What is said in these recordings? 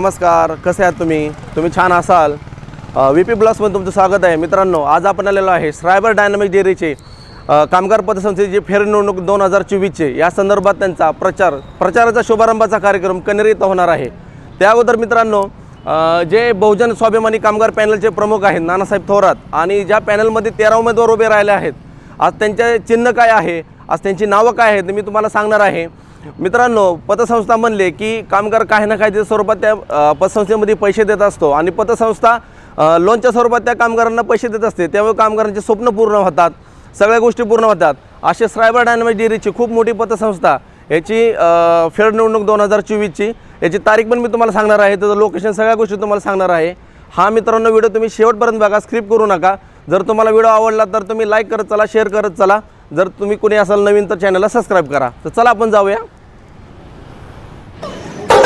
नमस्कार कसे आहात तुम्ही? तुम्ही छान असाल? व्ही पी ब्लॉग्समध्ये तुमचं स्वागत आहे. मित्रांनो आज आपण आलेलो आहे श्रायबर डायनामिक डेअरीचे कामगार पतसंस्थेची फेरनिवडणूक दोन हजार चोवीसचे या संदर्भात त्यांचा प्रचार प्रचाराचा शुभारंभाचा कार्यक्रम कनेरी इथं होणार आहे. त्या अगोदर मित्रांनो जे बहुजन स्वाभिमानी कामगार पॅनलचे प्रमुख आहेत नानासाहेब थोरात आणि ज्या पॅनलमध्ये तेरा उमेदवार उभे राहिले आहेत आज त्यांचे चिन्ह काय आहे आज त्यांची नावं काय आहेत ते मी तुम्हाला सांगणार आहे. मित्रांनो पतसंस्था म्हणले की कामगार काही ना काही स्वरूपात त्या पतसंस्थेमध्ये पैसे देत असतो आणि पतसंस्था लोनच्या स्वरूपात त्या कामगारांना पैसे देत असते. त्यामुळे कामगारांचे स्वप्न पूर्ण होतात सगळ्या गोष्टी पूर्ण होतात. असे सायबर डायनामिक डेअरीची खूप मोठी पतसंस्था याची अ, निवडणूक दोन हजार चोवीसची याची तारीख पण मी तुम्हाला सांगणार आहे त्याचं लोकेशन सगळ्या गोष्टी तुम्हाला सांगणार आहे. हा मित्रांनो व्हिडिओ तुम्ही शेवटपर्यंत बघा स्क्रिप्ट करू नका. जर तुम्हाला व्हिडिओ आवडला तर तुम्ही लाईक करत चला शेअर करत चला. जर तुम्ही कोणी असाल नवीन तर चॅनलला सबस्क्राईब करा. तर चला आपण जाऊया.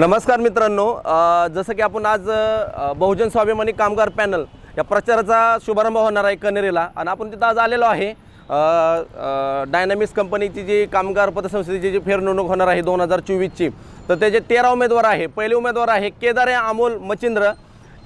नमस्कार मित्रांनो जसं की आपण आज बहुजन स्वाभिमानी कामगार पॅनल या प्रचाराचा शुभारंभ होणार आहे कनेरीला. आणि आपण तिथं आज आलेलो आहे. डायनामिक्स कंपनीची जी कामगार पतसंस्थेची जी फेरनिवडणूक होणार आहे दोन हजार चोवीसची तर त्याचे तेरा उमेदवार आहे पहिले उमेदवार आहे केदारे अमोल मचिंद्र.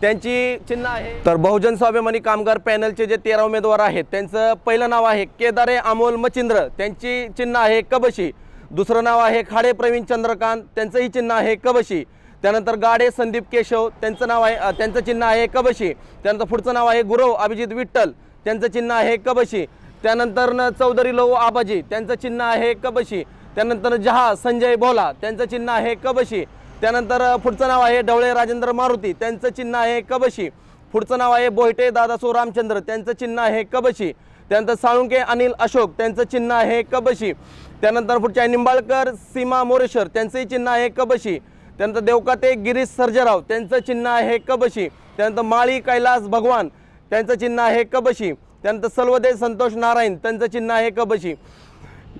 त्यांची चिन्ह आहे. तर बहुजन स्वाभिमानी कामगार पॅनलचे जे तेरा उमेदवार आहेत त्यांचं पहिलं नाव आहे केदारे अमोल मचिंद्र. त्यांची चिन्ह आहे कबशी. दुसरं नाव आहे खाडे प्रवीण चंद्रकांत त्यांचंही चिन्ह आहे कबशी. त्यानंतर गाडे संदीप केशव त्यांचं नाव आहे त्यांचं चिन्ह आहे कबशी. त्यानंतर पुढचं नाव आहे गुरव अभिजित विठ्ठल त्यांचं चिन्ह आहे कबशी. त्यानंतर न चौधरी लहू आबाजी त्यांचं चिन्ह आहे कबशी. त्यानंतर जहा संजय भोला त्यांचं चिन्ह आहे कबशी. त्यानंतर पुढचं नाव आहे ढवळे राजेंद्र मारुती त्यांचं चिन्ह आहे कबशी. पुढचं नाव आहे बोहटे दादासो रामचंद्र त्यांचं चिन्ह आहे कबशी. त्यानंतर साळुंके अनिल अशोक त्यांचं चिन्ह आहे कबशी. त्यानंतर पुढचे आहे निंबाळकर सीमा मोरेश्वर त्यांचंही चिन्ह आहे कबशी. त्यानंतर देवकाते गिरीश सर्जराव त्यांचं चिन्ह आहे कबशी. त्यानंतर माळी कैलास भगवान त्यांचं चिन्ह आहे कबशी. त्यानंतर सलवदे संतोष नारायण त्यांचं चिन्ह आहे कबशी.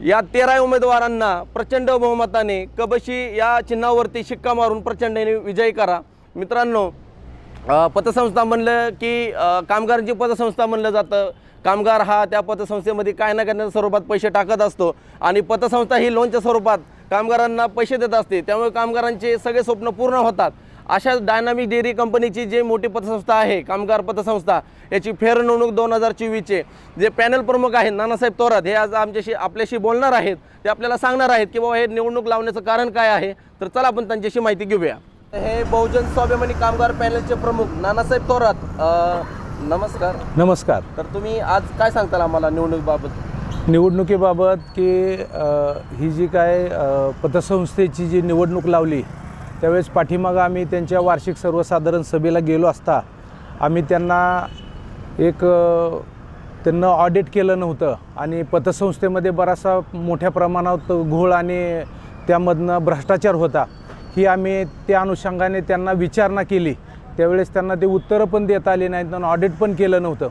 या तेरा उमेदवारांना प्रचंड बहुमताने कबशी या चिन्हावरती शिक्का मारून प्रचंडने विजयी करा. मित्रांनो पतसंस्था म्हणलं की कामगारांची पतसंस्था म्हणलं जातं. कामगार हा त्या पतसंस्थेमध्ये काय ना काय स्वरूपात पैसे टाकत असतो. आणि पतसंस्था ही लोनच्या स्वरूपात कामगारांना पैसे देत असते. त्यामुळे कामगारांचे सगळे स्वप्न पूर्ण होतात. अशा डायनामिक डेअरी कंपनीची जी मोठी पतसंस्था आहे कामगार पतसंस्था याची फेरनिवडणूक दोन हजार चोवीसचे जे पॅनल प्रमुख आहेत नानासाहेब तोरात हे आज आमच्याशी आपल्याशी बोलणार आहेत. ते आपल्याला सांगणार आहेत की बाबा हे निवडणूक लावण्याचं कारण काय आहे? तर चला आपण त्यांच्याशी माहिती घेऊया. हे बहुजन स्वाभिमानी कामगार पॅनलचे प्रमुख नानासाहेब थोरात नमस्कार. नमस्कार. तर तुम्ही आज काय सांगताल आम्हाला निवडणुकीबाबत? निवडणुकीबाबत की अ, ही जी काय अ, पतसंस्थेची जी निवडणूक लावली त्यावेळेस पाठीमागं आम्ही त्यांच्या वार्षिक सर्वसाधारण सभेला गेलो असता आम्ही त्यांना एक अ, त्यांना ऑडिट केलं नव्हतं आणि पतसंस्थेमध्ये बराचसा मोठ्या प्रमाणात घोळ आणि त्यामधनं भ्रष्टाचार होता ही आम्ही त्या अनुषंगाने त्यांना विचारणा केली. त्यावेळेस त्यांना ते उत्तरं पण देता आली नाहीत आणि ऑडिट पण केलं नव्हतं.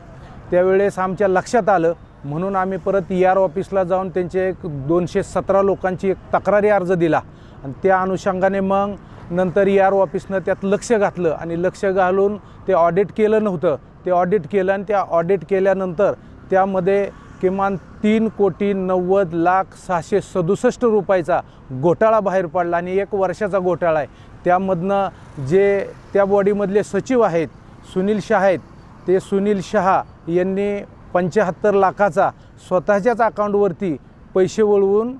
त्यावेळेस आमच्या लक्षात आलं म्हणून आम्ही परत ई आर ऑफिसला जाऊन त्यांचे एक दोनशे सतरा लोकांची एक तक्रारी अर्ज दिला. आणि त्या अनुषंगाने मग नंतर ई आर ऑफिसनं त्यात लक्ष घातलं आणि लक्ष घालून ते ऑडिट केलं नव्हतं. ते ऑडिट केलं आणि त्या ऑडिट केल्यानंतर त्यामध्ये किमान तीन कोटी नव्वद लाख सहाशे सदुसष्ट रुपयाचा घोटाळा बाहेर पडला आणि एक वर्षाचा घोटाळा आहे. त्यामधनं जे त्या बॉडीमधले सचिव आहेत सुनील शहा आहेत ते सुनील शहा यांनी पंच्याहत्तर लाखाचा स्वतःच्याच अकाउंटवरती पैसे वळवून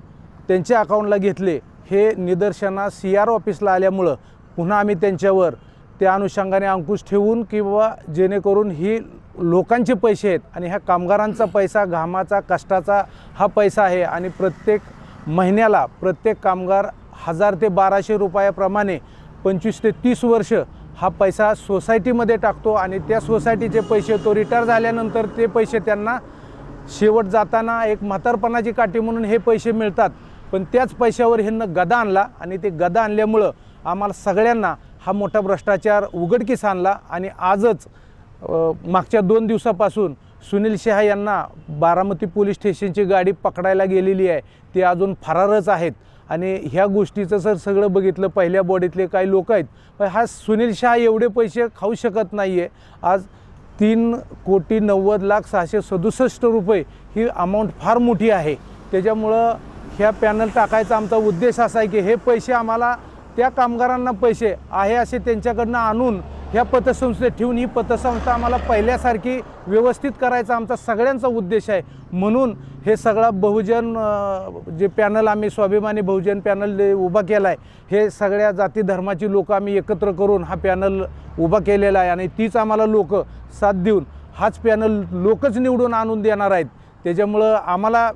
त्यांच्या अकाउंटला घेतले. हे निदर्शना सी आर ऑफिसला आल्यामुळं पुन्हा आम्ही त्यांच्यावर त्या अनुषंगाने अंकुश ठेवून किंवा जेणेकरून ही लोकांचे पैसे आहेत आणि ह्या कामगारांचा पैसा घामाचा कष्टाचा हा पैसा आहे आणि प्रत्येक महिन्याला प्रत्येक कामगार हजार ते बाराशे रुपयाप्रमाणे पंचवीस ते तीस वर्ष हा पैसा सोसायटीमध्ये टाकतो आणि त्या सोसायटीचे पैसे तो रिटायर झाल्यानंतर ते पैसे त्यांना शेवट जाताना एक म्हातारपणाची काठी म्हणून हे पैसे मिळतात. पण त्याच पैशावर ह्यांना गदा आणला आणि ते गदा आणल्यामुळं आम्हाला सगळ्यांना हा मोठा भ्रष्टाचार उघडकीस आणला आणि आजच मागच्या दोन दिवसापासून सुनील शहा यांना बारामती पोलीस स्टेशनची गाडी पकडायला गेलेली आहे. ते अजून फरारच आहेत. आणि ह्या गोष्टीचं सर सगळं बघितलं पहिल्या बॉडीतले काही लोक आहेत. पण हा सुनील शहा एवढे पैसे खाऊ शकत नाही आहे आज तीन कोटी नव्वद लाख सहाशे सदुसष्ट रुपये ही अमाऊंट फार मोठी आहे. त्याच्यामुळं ह्या पॅनल टाकायचा आमचा उद्देश असा आहे की हे पैसे आम्हाला त्या कामगारांना पैसे आहे असे त्यांच्याकडनं आणून ह्या पतसंस्थेत ठेवून ही पतसंस्था आम्हाला पहिल्यासारखी व्यवस्थित करायचा आमचा सगळ्यांचा उद्देश आहे. म्हणून हे सगळा बहुजन जे पॅनल आम्ही स्वाभिमानी बहुजन पॅनल उभा केला आहे हे सगळ्या जाती धर्माची लोक आम्ही एकत्र करून हा पॅनल उभा केलेला आहे आणि तीच आम्हाला लोक साथ देऊन हाच पॅनल लोकच निवडून आणून देणार आहेत. त्याच्यामुळं आम्हाला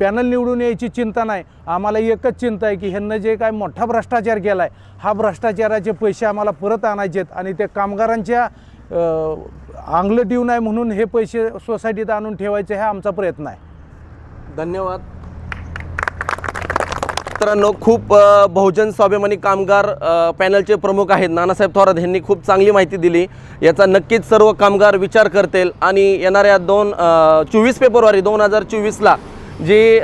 पॅनल निवडून यायची चिंता नाही. आम्हाला एकच चिंता आहे की ह्यांनं जे काय मोठा भ्रष्टाचार केला आहे हा भ्रष्टाचाराचे पैसे आम्हाला परत आणायचे आहेत आणि ते कामगारांच्या आंगलं देऊ नये म्हणून हे पैसे सोसायटीत आणून ठेवायचे हा आमचा प्रयत्न आहे. धन्यवाद. मित्रांनो खूप बहुजन स्वाभिमानी कामगार पॅनलचे प्रमुख आहेत. नानासाहेब थोरात यांनी खूप चांगली माहिती दिली. याचा नक्कीच सर्व कामगार विचार करतील आणि येणाऱ्या दोन चोवीस फेब्रुवारी दोन हजार चोवीसला जे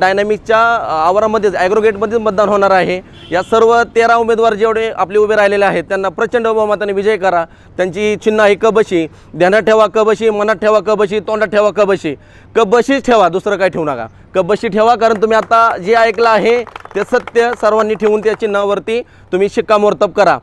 डायनॅमिकच्या आवारामध्येच ॲग्रोगेटमध्येच मतदान होणार आहे. या सर्व तेरा उमेदवार जेवढे आपले उभे राहिलेले आहेत त्यांना प्रचंड बहुमताने विजय करा. त्यांची चिन्ह आहे कबशी. ध्यानात ठेवा कबशी मनात ठेवा कबशी तोंडात ठेवा कबशी. कबशीच ठेवा दुसरं काय ठेवू नका. कबशी ठेवा कारण तुम्ही आता जे ऐकलं आहे ते सत्य सर्वांनी ठेवून त्या चिन्हावरती तुम्ही शिक्कामोर्तब करा.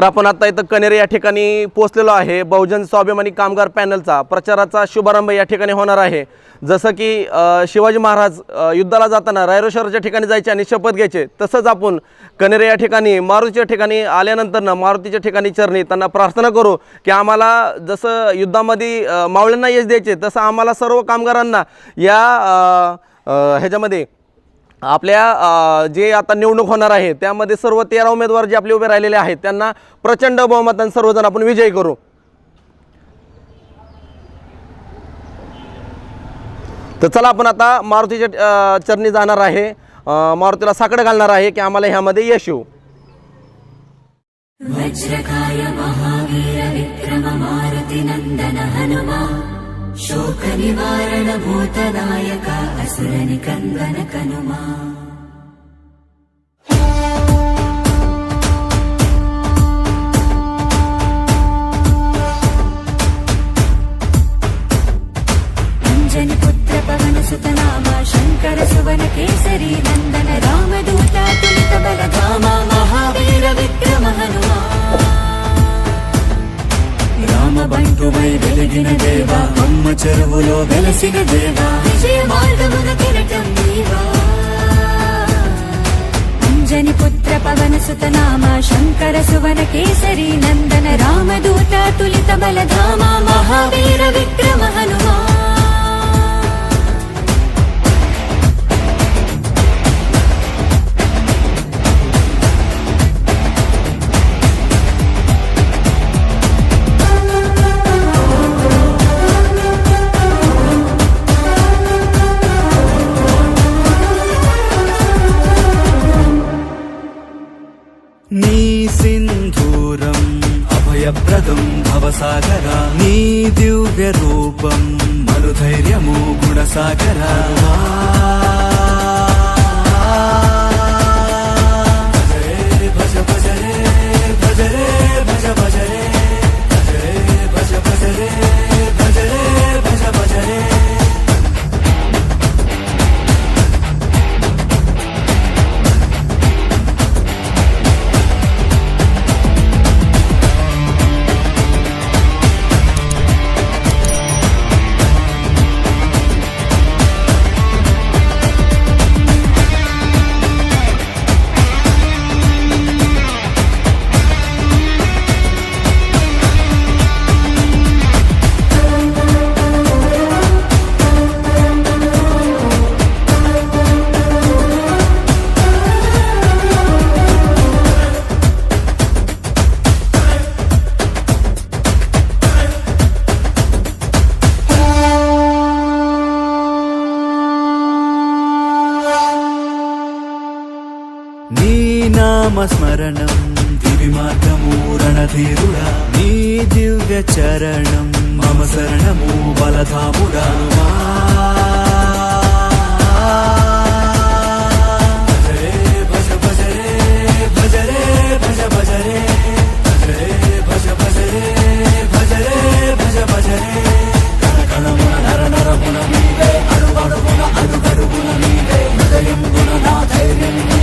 तर आपण आता इथं कनेरे या ठिकाणी पोहोचलेलो आहे. बहुजन स्वाभिमानी कामगार पॅनलचा प्रचाराचा शुभारंभ या ठिकाणी होणार आहे. जसं की शिवाजी महाराज युद्धाला जाताना रायरोशराच्या ठिकाणी जायचे आणि शपथ घ्यायचे. तसंच आपण कनेरे या ठिकाणी मारुतीच्या ठिकाणी आल्यानंतरनं मारुतीच्या ठिकाणी चरणी त्यांना प्रार्थना करू की आम्हाला जसं युद्धामध्ये मावळ्यांना यश द्यायचे तसं आम्हाला सर्व कामगारांना या ह्याच्यामध्ये आपल्या जे आता निवडणूक होणार आहे त्यामध्ये सर्व तेरा उमेदवार जे आपले उभे राहिलेले आहेत त्यांना प्रचंड बहुमताने सर्वजण आपण विजयी करू. तर चला आपण आता मारुतीच्या चरणी जाणार आहे. मारुतीला साकडं घालणार आहे की आम्हाला ह्यामध्ये यश येऊ. वज्रकाय महावीर विक्रम मारुती नंदन हनुमा శోక నివారణ భూతదాయక అసురని కందన కనుమా. అంజని పుత్ర పవన సుతనామ నందన రామదూత తులిత బలగామ మహావీర విక్రమ హనుమా. రామబంటు వై వెలిగిన దేవా అమ్మ చెరువులో వెలసిన దేవా. విజయ మార్గమున కిరటం నీవా. అంజని పుత్ర పవన సుత నామ శంకర సువన కేసరి నందన రామదూత తులిత బలధామ మహావీర విక్రమ హనుమా. భవసాగర నీ దివ్య రూపం మనుధైర్యము గుణసాగరా. నామస్మరణం. దివి మార్గము రణధీరుడా. నీ దివ్య చరణం. మమ శరణము బలధాముడా. అడుగడుగున నీవే నా ధైర్యం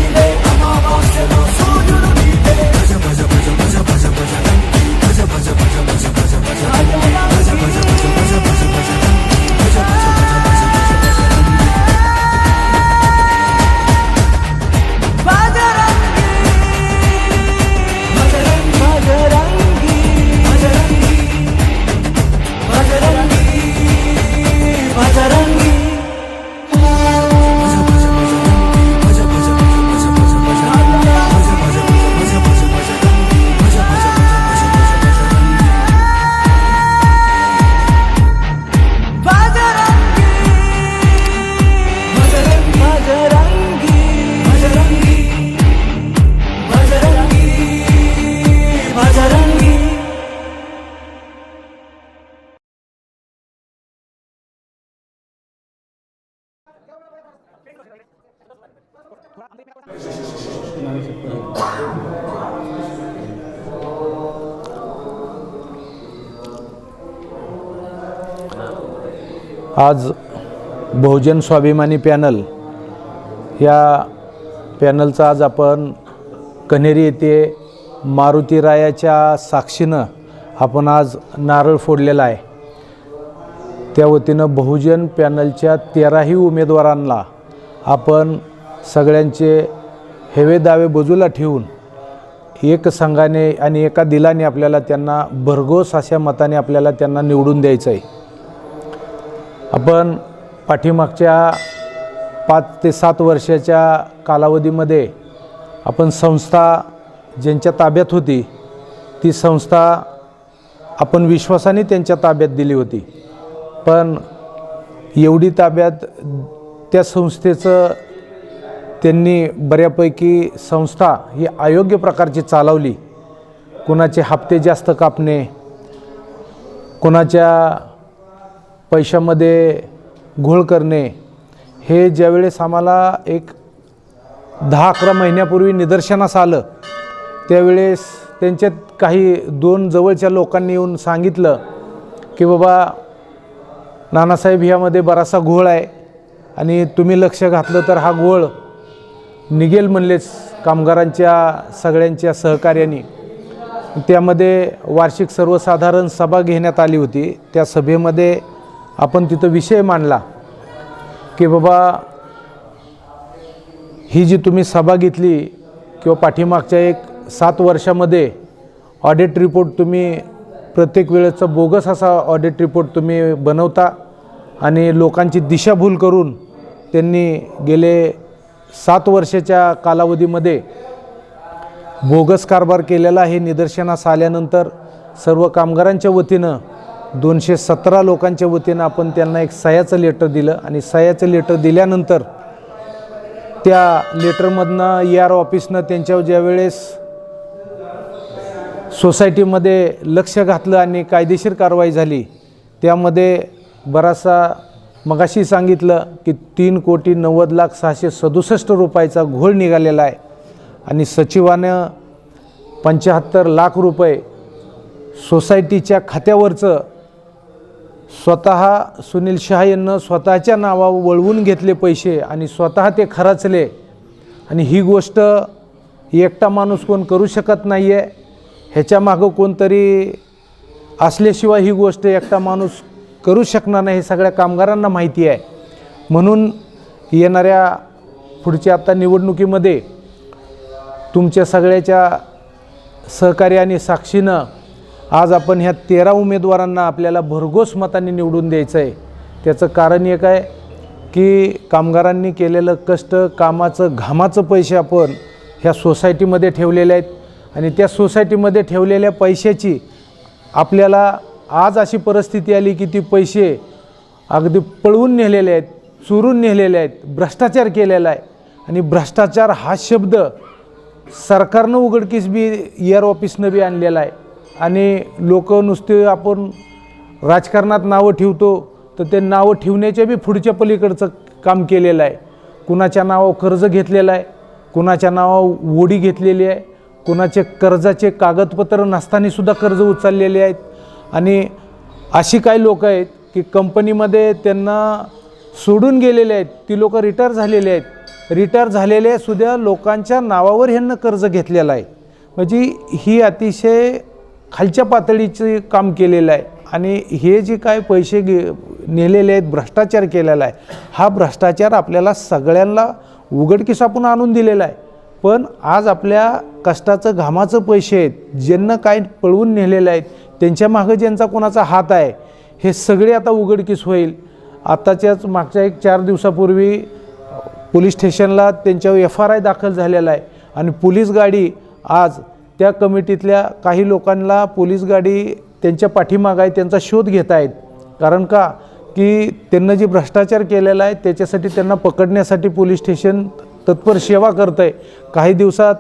impossible आज बहुजन स्वाभिमानी पॅनल या पॅनलचा आज आपण कन्हेरी येथे मारुतीरायाच्या साक्षीनं आपण आज नारळ फोडलेला आहे. त्या वतीनं बहुजन पॅनलच्या तेराही उमेदवारांना आपण सगळ्यांचे हेवे दावे बाजूला ठेवून एक संघाने आणि एका दिलाने आपल्याला त्यांना भरघोस अशा मताने आपल्याला त्यांना निवडून द्यायचं आहे. आपण पाठीमागच्या पाच ते सात वर्षाच्या कालावधीमध्ये आपण संस्था ज्यांच्या ताब्यात होती ती संस्था आपण विश्वासाने त्यांच्या ताब्यात दिली होती. पण एवढी ताब्यात त्या संस्थेचं त्यांनी बऱ्यापैकी संस्था ही अयोग्य प्रकारची चालवली. कुणाचे हप्ते जास्त कापणे कुणाच्या पैशामध्ये घोळ करणे हे ज्यावेळेस आम्हाला एक दहा अकरा महिन्यापूर्वी निदर्शनास आलं त्यावेळेस त्यांच्यात काही दोन जवळच्या लोकांनी येऊन सांगितलं की बाबा नानासाहेब ह्यामध्ये बराचसा घोळ आहे आणि तुम्ही लक्ष घातलं तर हा घोळ निघेल म्हणलेच कामगारांच्या सगळ्यांच्या सहकार्याने. त्यामध्ये वार्षिक सर्वसाधारण सभा घेण्यात आली होती. त्या सभेमध्ये आपण तिथं विषय मांडला की बाबा ही जी तुम्ही सभा घेतली किंवा पाठीमागच्या एक सात वर्षामध्ये ऑडिट रिपोर्ट तुम्ही प्रत्येक वेळेचा बोगस असा ऑडिट रिपोर्ट तुम्ही बनवता आणि लोकांची दिशाभूल करून त्यांनी गेले सात वर्षाच्या कालावधीमध्ये बोगस कारभार केलेला हे निदर्शनास आल्यानंतर सर्व कामगारांच्या वतीनं दोनशे सतरा लोकांच्या वतीनं आपण त्यांना एक सह्याचं लेटर दिलं आणि सह्याचं लेटर दिल्यानंतर त्या लेटरमधनं ए आर ऑफिसनं त्यांच्यावर ज्यावेळेस सोसायटीमध्ये लक्ष घातलं आणि कायदेशीर कारवाई झाली त्यामध्ये बराचसा मगाशी सांगितलं की तीन कोटी नव्वद लाख सहाशे सदुसष्ट रुपयाचा घोळ निघालेला आहे आणि सचिवानं पंच्याहत्तर लाख रुपये सोसायटीच्या खात्यावरचं स्वतः सुनील शहा यांना स्वतःच्या नावावर वळवून घेतले पैसे आणि स्वतः ते खरचले. आणि ही गोष्ट एकटा माणूस कोण करू शकत नाही आहे ह्याच्यामागं कोणतरी असल्याशिवाय ही गोष्ट एकटा माणूस करू शकणार नाही हे सगळ्या कामगारांना माहिती आहे. म्हणून येणाऱ्या पुढच्या आता निवडणुकीमध्ये तुमच्या सगळ्याच्या सहकार्य आणि साक्षीनं आज आपण ह्या तेरा उमेदवारांना आपल्याला भरघोस मतांनी निवडून द्यायचं आहे त्याचं कारण एक आहे की कामगारांनी केलेलं कष्ट कामाचं घामाचं पैसे आपण ह्या सोसायटीमध्ये ठेवलेले आहेत. आणि त्या सोसायटीमध्ये ठेवलेल्या पैशाची आपल्याला आज अशी परिस्थिती आली की ती पैसे अगदी पळवून नेलेले आहेत चोरून नेलेले आहेत भ्रष्टाचार केलेला आहे. आणि भ्रष्टाचार हा शब्द सरकारनं उघडकीस बी ER एअर ऑफिसनं बी आणलेला आहे. आणि लोक नुसते आपण राजकारणात नावं ठेवतो तर ते नावं ठेवण्याच्या बी पुढच्या पलीकडचं काम केलेलं आहे. कुणाच्या नावावर कर्ज घेतलेलं आहे कुणाच्या नावावर ओढी घेतलेली आहे कुणाचे कर्जाचे कागदपत्र नसतानासुद्धा कर्ज उचललेले आहेत. आणि अशी काही लोक आहेत की कंपनीमध्ये त्यांना सोडून गेलेले आहेत ती लोक रिटायर झालेले आहेत. रिटायर झालेले सुद्धा लोकांच्या नावावर ह्यांना कर्ज घेतलेलं आहे. म्हणजे ही अतिशय खालच्या पातळीचे काम केलेलं आहे. आणि हे जे काय पैसे गे नेलेले आहेत भ्रष्टाचार केलेला आहे हा भ्रष्टाचार आपल्याला सगळ्यांना उघडकीस आपण आणून दिलेला आहे. पण आज आपल्या कष्टाचं घामाचं पैसे आहेत ज्यांना काय पळवून नेलेले आहेत त्यांच्या मागं ज्यांचा कोणाचा हात आहे हे सगळे आता उघडकीस होईल. आताच्याच मागच्या एक चार दिवसापूर्वी पोलीस स्टेशनला त्यांच्यावर एफ आर आय दाखल झालेला आहे. आणि पोलीस गाडी आज त्या कमिटीतल्या काही लोकांना पोलीस गाडी त्यांच्या पाठीमागं आहे त्यांचा शोध घेत आहेत कारण का? की त्यांना जे भ्रष्टाचार केलेला आहे त्याच्यासाठी त्यांना पकडण्यासाठी पोलीस स्टेशन तत्पर सेवा करतं आहे काही दिवसात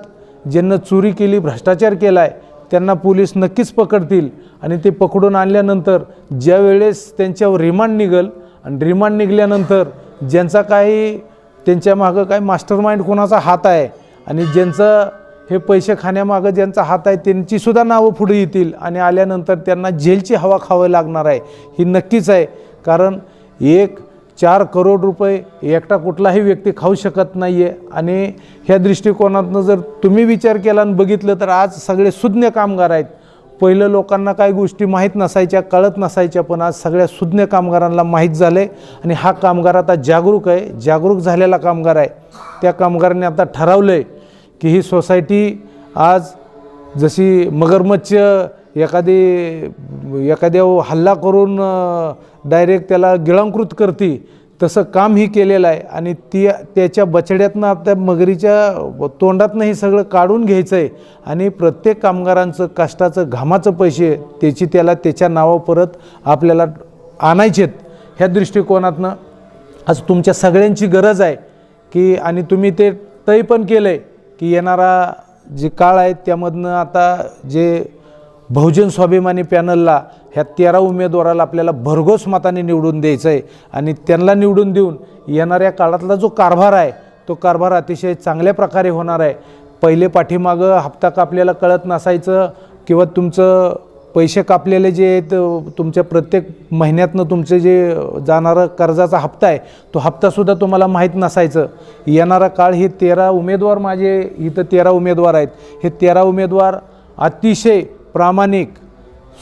ज्यांना चोरी केली भ्रष्टाचार केला आहे त्यांना पोलीस नक्कीच पकडतील. आणि ते पकडून आणल्यानंतर ज्या वेळेस त्यांच्यावर रिमांड निघल आणि रिमांड निघाल्यानंतर ज्यांचा काही त्यांच्या मागं काय मास्टर माइंड कोणाचा हात आहे आणि ज्यांचं हे पैसे खाण्यामागं ज्यांचा हात आहे त्यांचीसुद्धा नावं पुढे येतील आणि आल्यानंतर त्यांना जेलची हवा खावं लागणार आहे. ही नक्कीच आहे. कारण एक चार करोड रुपये एकटा कुठलाही व्यक्ती खाऊ शकत नाही आहे आणि ह्या दृष्टिकोनातनं जर तुम्ही विचार केला आणि बघितलं तर आज सगळे सुज्ञ कामगार आहेत. पहिलं लोकांना काही गोष्टी माहीत नसायच्या कळत नसायच्या पण आज सगळ्या सुज्ञ कामगारांना माहीत झालं आहे आणि हा कामगार आता जागरूक आहे. जागरूक झालेला कामगार आहे. त्या कामगारांनी आता ठरवलं आहे की ही सोसायटी आज जशी मगरमच्छ एखादी एखाद्या हल्ला करून डायरेक्ट त्याला गिळांकृत करते तसं काम ही केलेलं आहे. आणि ती त्याच्या बछड्यातनं आता मगरीच्या तोंडातनं हे सगळं काढून घ्यायचं आहे आणि प्रत्येक कामगारांचं कष्टाचं घामाचं पैसे त्याची त्याला त्याच्या नावा परत आपल्याला आणायचेत. ह्या दृष्टिकोनातनं आज तुमच्या सगळ्यांची गरज आहे की आणि तुम्ही ते तय पण केलं आहे की येणारा जे काळ आहे त्यामधनं आता जे बहुजन स्वाभिमानी पॅनलला ह्या तेरा उमेदवाराला आपल्याला भरघोस मताने निवडून द्यायचं आहे आणि त्यांना निवडून देऊन येणाऱ्या काळातला जो कारभार आहे तो कारभार अतिशय चांगल्या प्रकारे होणार आहे. पहिले पाठीमागं हप्ता का आपल्याला कळत नसायचं किंवा तुमचं पैसे कापलेले जे आहेत तुमच्या प्रत्येक महिन्यातनं तुमचे जे जाणारा कर्जाचा हप्ता आहे तो हप्तासुद्धा तुम्हाला माहीत नसायचं. येणारा काळ हे तेरा उमेदवार माझे इथं तेरा उमेदवार आहेत. हे तेरा उमेदवार अतिशय प्रामाणिक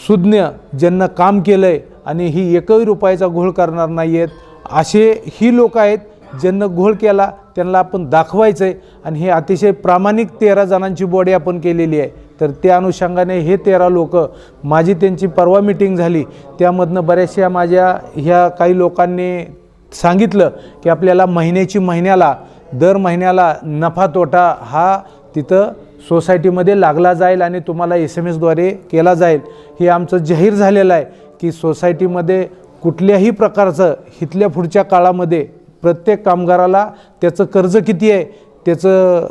सुज्ञ ज्यांना काम केलं आहे आणि ही एकही रुपयाचा घोळ करणार नाही आहेत असे ही लोक आहेत ज्यांना घोळ केला त्यांना आपण दाखवायचं आहे आणि हे अतिशय प्रामाणिक तेरा जणांची बॉडी आपण केलेली आहे. तर त्या अनुषंगाने हे तेरा लोक माझी त्यांची परवा मिटिंग झाली त्यामधनं बऱ्याचशा माझ्या ह्या काही लोकांनी सांगितलं की आपल्याला महिन्याची महिन्याला दर महिन्याला नफा तोटा हा तिथं सोसायटीमध्ये लागला जाईल आणि तुम्हाला एस एम एसद्वारे केला जाईल. हे आमचं जाहीर झालेलं आहे की सोसायटीमध्ये कुठल्याही प्रकारचं इथल्या पुढच्या काळामध्ये प्रत्येक कामगाराला त्याचं कर्ज किती आहे त्याचं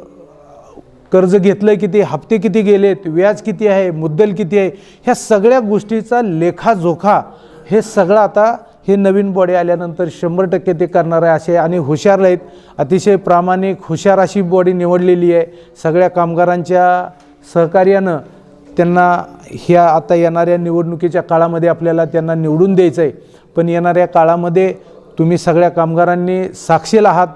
कर्ज घेतलं किती हप्ते किती गेलेत व्याज किती आहे मुद्दल किती आहे ह्या सगळ्या गोष्टीचा लेखाजोखा हे सगळं आता हे नवीन बॉडी आल्यानंतर शंभर टक्के ते करणार आहे असे आणि हुशार आहेत. अतिशय प्रामाणिक हुशार अशी बॉडी निवडलेली आहे. सगळ्या कामगारांच्या सहकार्यानं त्यांना ह्या आता येणाऱ्या निवडणुकीच्या काळामध्ये आपल्याला त्यांना निवडून द्यायचं आहे पण येणाऱ्या काळामध्ये तुम्ही सगळ्या कामगारांनी साक्षीला आहात.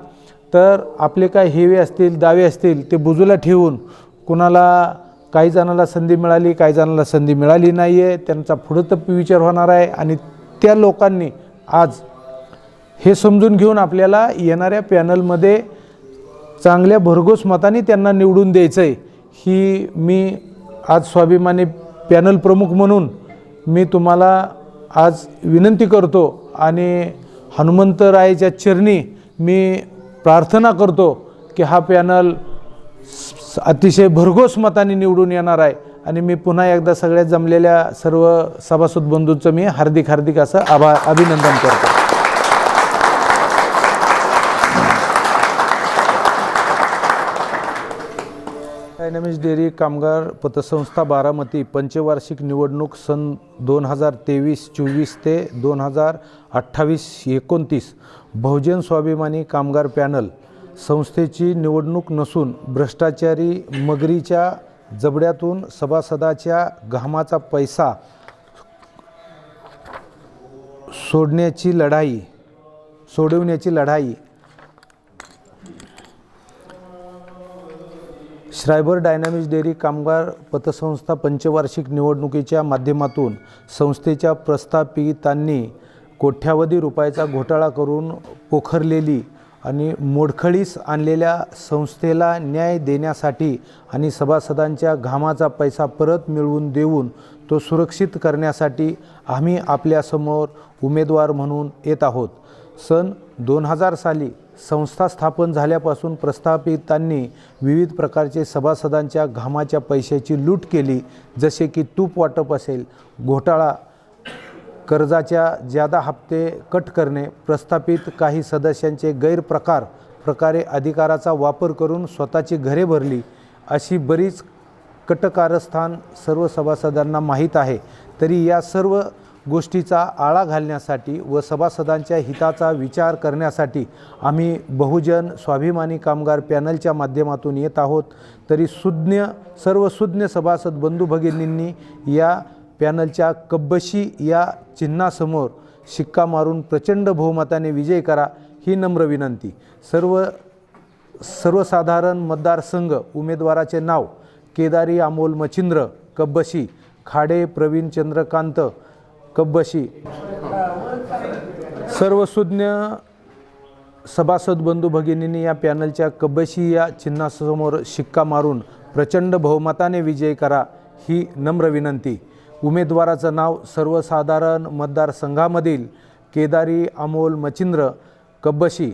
तर आपले काय हेवे असतील दावे असतील ते बुजूला ठेवून कुणाला काही जणाला संधी मिळाली काही जणाला संधी मिळाली नाही आहे त्यांचा पुढं तर विचार होणार आहे आणि त्या लोकांनी आज हे समजून घेऊन आपल्याला येणाऱ्या पॅनलमध्ये चांगल्या भरघोस मताने त्यांना निवडून द्यायचं आहे ही मी आज स्वाभिमानी पॅनल प्रमुख म्हणून मी तुम्हाला आज विनंती करतो आणि हनुमंतरायाच्या चरणी मी प्रार्थना करतो की हा पॅनल अतिशय भरघोस मताने निवडून येणार आहे. आणि मी पुन्हा एकदा सगळ्या जमलेल्या सर्व सभासद बंधूंचं मी हार्दिक हार्दिक असं आभा अभिनंदन करतो. डायनॅमिक्स डेअरी कामगार पतसंस्था बारामती पंचवार्षिक निवडणूक सन दोन हजार तेवीस चोवीस ते दोन हजार अठ्ठावीस एकोणतीस. बहुजन स्वाभिमानी कामगार पॅनल. संस्थेची निवडणूक नसून भ्रष्टाचारी मगरीच्या जबड्यातून सभासदाच्या घामाचा पैसा सोडण्याची लढाई सोडवण्याची लढाई. श्रायबर डायनामिक्स डेअरी कामगार पतसंस्था पंचवार्षिक निवडणुकीच्या माध्यमातून संस्थेच्या प्रस्थापितांनी कोट्यावधी रुपयाचा घोटाळा करून पोखरलेली आणि मोडखळीस आणलेल्या संस्थेला न्याय देण्यासाठी आणि सभासदांच्या घामाचा पैसा परत मिळवून देऊन तो सुरक्षित करण्यासाठी आम्ही आपल्यासमोर उमेदवार म्हणून येत आहोत. सन दोन हजार साली संस्था स्थापन झाल्यापासून प्रस्थापितांनी विविध प्रकारचे सभासदांच्या घामाच्या पैशाची लूट केली जसे की तूप वाटप असेल घोटाळा कर्जाच्या ज्यादा हप्ते कट करणे प्रस्थापित काही सदस्यांचे गैरप्रकार प्रकारे अधिकाराचा वापर करून स्वतःची घरे भरली अशी बरीच कटकारस्थान सर्व सभासदांना माहीत आहे. तरी या सर्व गोष्टीचा आळा घालण्यासाठी व सभासदांच्या हिताचा विचार करण्यासाठी आम्ही बहुजन स्वाभिमानी कामगार पॅनलच्या माध्यमातून येत आहोत. तरी सुज्ञ सर्व सुज्ञ सभासद बंधू भगिनींनी या पॅनलच्या कब्बशी या चिन्हासमोर शिक्का मारून प्रचंड बहुमताने विजय करा ही नम्र विनंती. सर्व सर्वसाधारण मतदारसंघ उमेदवाराचे नाव केदारी अमोल मच्छिंद्र कब्बशी खाडे प्रवीण चंद्रकांत कब्बशी. सर्व सुज्ञ सभासद बंधू भगिनींनी या पॅनलच्या कब्बशी या चिन्हासमोर शिक्का मारून प्रचंड बहुमताने विजय करा ही नम्र विनंती. उमेदवाराचं नाव सर्वसाधारण मतदारसंघामधील केदारी अमोल मचिंद्र कब्बशी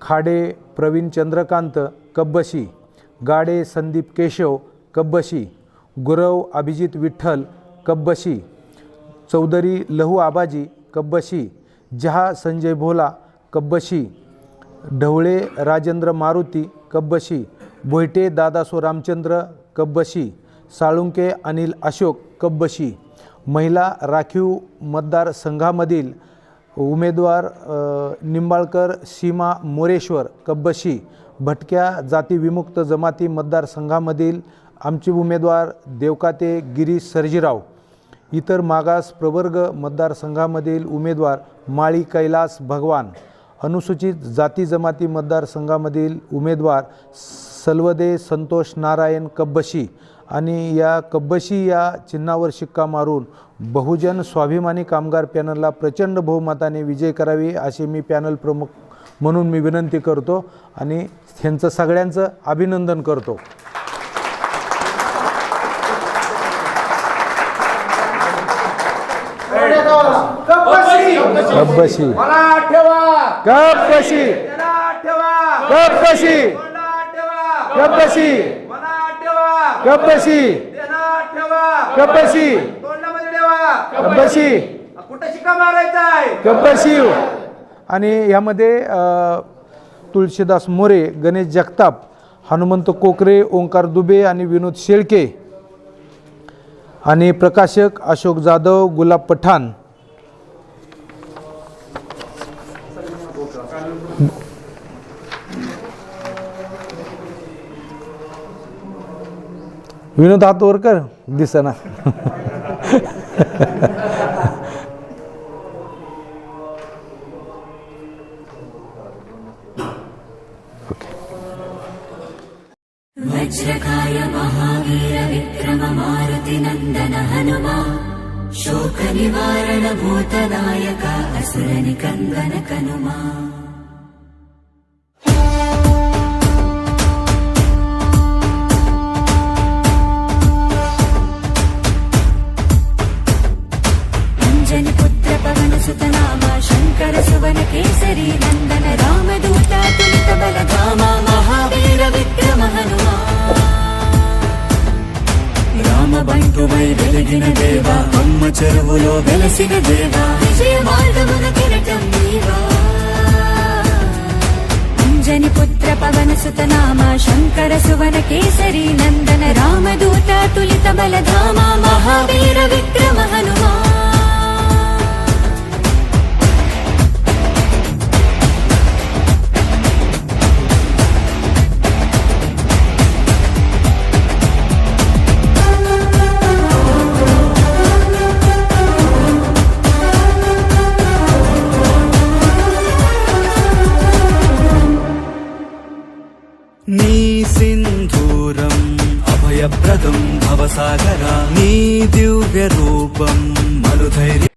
खाडे प्रवीण चंद्रकांत कब्बशी गाडे संदीप केशव कब्बशी गुरव अभिजित विठ्ठल कब्बशी चौधरी लहू आबाजी कब्बशी जहा संजय भोला कब्बशी ढवळे राजेंद्र मारुती कब्बशी भोयटे दादासो रामचंद्र कब्बशी साळुंके अनिल अशोक कब्बशी महिला राखीव मतदारसंघामधील उमेदवार निंबाळकर सीमा मोरेश्वर कब्बशी भटक्या जाती विमुक्त जमाती मतदारसंघामधील आमचे उमेदवार देवकाते गिरीश सर्जीराव इतर मागास प्रवर्ग मतदारसंघामधील उमेदवार माळी कैलास भगवान अनुसूचित जाती जमाती मतदारसंघामधील उमेदवार सलवदे संतोष नारायण कब्बशी आणि या कब्बशी या चिन्हावर शिक्का मारून बहुजन स्वाभिमानी कामगार पॅनलला प्रचंड बहुमताने विजय करावी असे मी पॅनल प्रमुख म्हणून मी विनंती करतो आणि ह्यांचं सगळ्यांचं अभिनंदन करतो. कब्बशी देना ठेवा. कब्बशी तोंडामध्ये ठेवा. कब्बशी कुठं शिका मारायचा आहे आणि ह्यामध्ये अ, तुळशीदास मोरे गणेश जगताप हनुमंत कोकरे ओंकार दुबे आणि विनोद शेळके. आणि प्रकाशक अशोक जाधव गुलाब पठाण. विनोद हात वर कर दिसना वज्रकाय महावीर विक्रम मारुति नन्दन हनुमा शोकनिवारण भूतनायक असुर निकन्दन कनुमा చెరువులో వెలసిన దేవా. విజయ మార్గమున కిరటం నీవా. అంజని పుత్ర పవన సుత నామ శంకర సువన కేసరి నందన రామదూత తులిత బలధామ మహావీర విక్రమ హనుమా. సాగరా నీ దివ్య రూపం మనుధైర్య